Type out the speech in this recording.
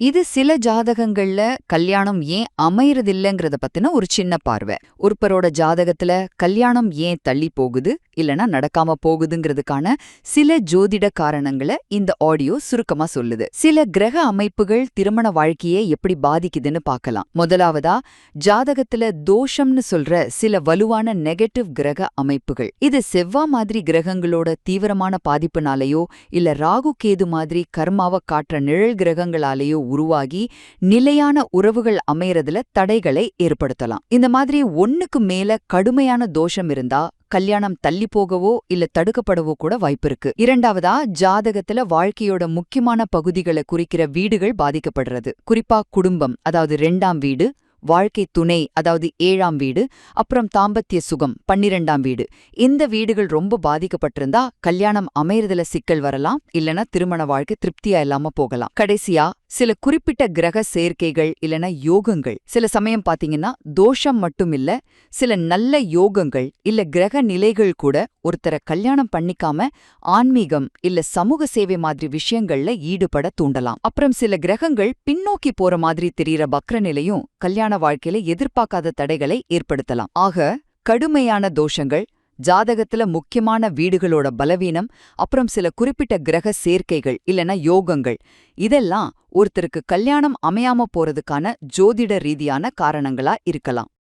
இது சில ஜாதகங்கள்ல கல்யாணம் ஏன் அமையறதில்லைங்கிறத பத்தின ஒரு சின்ன பார்வை. ஒருப்பரோட ஜாதகத்துல கல்யாணம் ஏன் தள்ளி போகுது இல்லனா நடக்காம போகுதுங்கிறதுக்கான சில ஜோதிட காரணங்களை இந்த ஆடியோ சுருக்கமா சொல்லுது. சில கிரக அமைப்புகள் திருமண வாழ்க்கையை எப்படி பாதிக்குதுன்னு பார்க்கலாம் முதலாவதா ஜாதகத்துல தோஷம்னு சொல்ற சில வலுவான நெகட்டிவ் கிரக அமைப்புகள். இது செவ்வா மாதிரி கிரகங்களோட தீவிரமான பாதிப்புனாலேயோ இல்ல ராகு கேது மாதிரி கர்மாவ காட்டுற நிழல் கிரகங்களாலேயோ உருவாகி நிலையான உறவுகள் அமையறதுல தடைகளை ஏற்படுத்தலாம். இந்த மாதிரி ஒன்னுக்கு மேல கடுமையான தோஷம் இருந்தா கல்யாணம் தள்ளி போகவோ இல்ல தடுக்கப்படவோ கூட வாய்ப்பிருக்கு இரண்டாவதா ஜாதகத்துல வாழ்க்கையோட முக்கியமான பகுதிகளை குறிக்கிற வீடுகள் பாதிக்கப்படுறது. குறிப்பா குடும்பம் அதாவது ரெண்டாம் வீடு வாழ்க்கை துணை அதாவது ஏழாம் வீடு அப்புறம் தாம்பத்திய சுகம் பன்னிரெண்டாம் வீடு. இந்த வீடுகள் ரொம்ப பாதிக்கப்பட்டிருந்தா கல்யாணம் அமையறதுல சிக்கல் வரலாம் இல்லனா திருமண வாழ்க்கை திருப்தியா இல்லாம போகலாம். கடைசியா சில குறிப்பிட்ட கிரக சேர்க்கைகள் இல்லனா யோகங்கள். சில சமயம் பாத்தீங்கன்னா தோஷம் மட்டும் இல்ல சில நல்ல யோகங்கள் இல்ல கிரக நிலைகள் கூட ஒருத்தரை கல்யாணம் பண்ணிக்காம ஆன்மீகம் இல்ல சமூக சேவை மாதிரி விஷயங்கள்ல ஈடுபட தூண்டலாம். அப்புறம் சில கிரகங்கள் பின்னோக்கி போற மாதிரி தெரியற பக்ர நிலையும் கல்யாண வாழ்க்கையில எதிர்பார்க்காத தடைகளை ஏற்படுத்தலாம். ஆக கடுமையான தோஷங்கள் ஜாதகத்துல முக்கியமான வீடுகளோட பலவீனம் அப்புறம் சில குறிப்பிட்ட கிரக சேர்க்கைகள் இல்லனா யோகங்கள். இதெல்லாம் ஒருத்தருக்கு கல்யாணம் அமையாம போறதுக்கான ஜோதிட ரீதியான காரணங்களா இருக்கலாம்.